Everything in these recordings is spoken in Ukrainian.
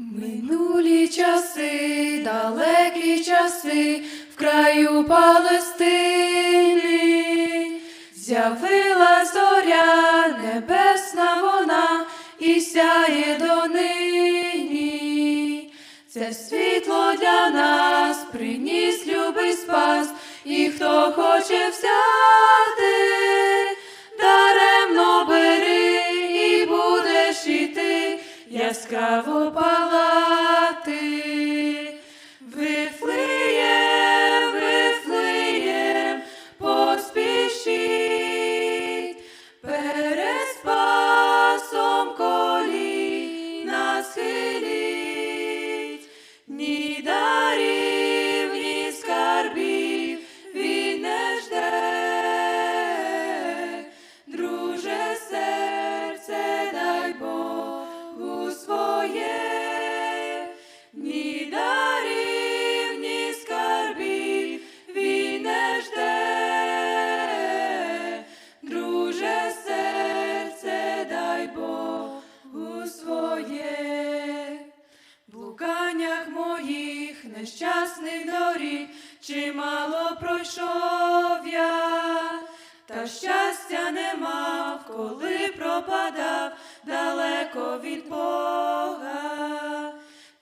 Минулі часи, далекі часи, в краю Палестини, з'явила зоря, небесна вона, і сяє донині. Це світло для нас приніс любий спас, і хто хоче взяти, даремно бери і будеш іти. Яскраво моїх нещасних доріг чимало пройшов я, та щастя не мав, коли пропадав далеко від Бога.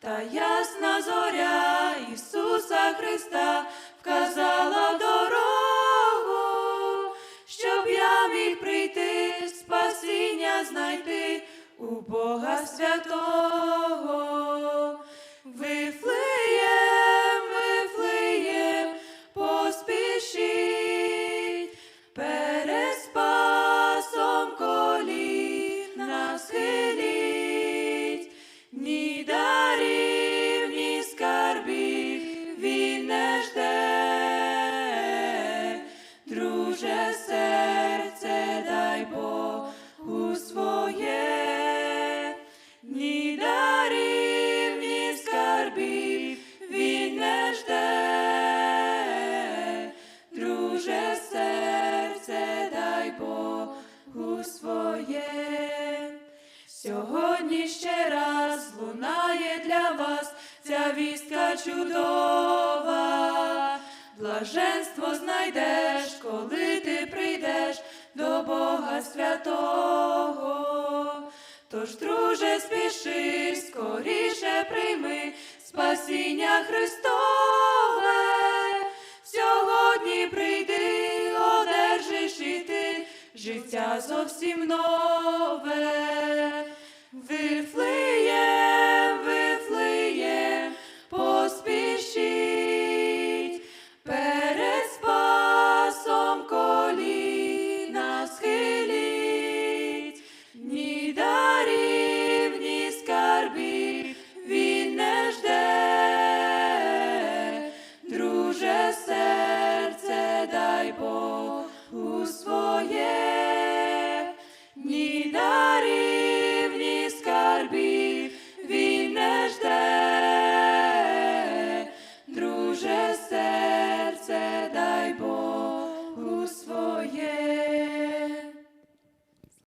Та ясна зоря Ісуса Христа вказала дорогу, щоб я міг прийти, спасіння знайти у Бога своє. Сьогодні ще раз лунає для вас ця вістка чудова. Блаженство знайдеш, коли ти прийдеш до Бога святого. Тож, друже, спіши, скоріше прийми спасіння Христове. життя зовсім нове. Вифлеє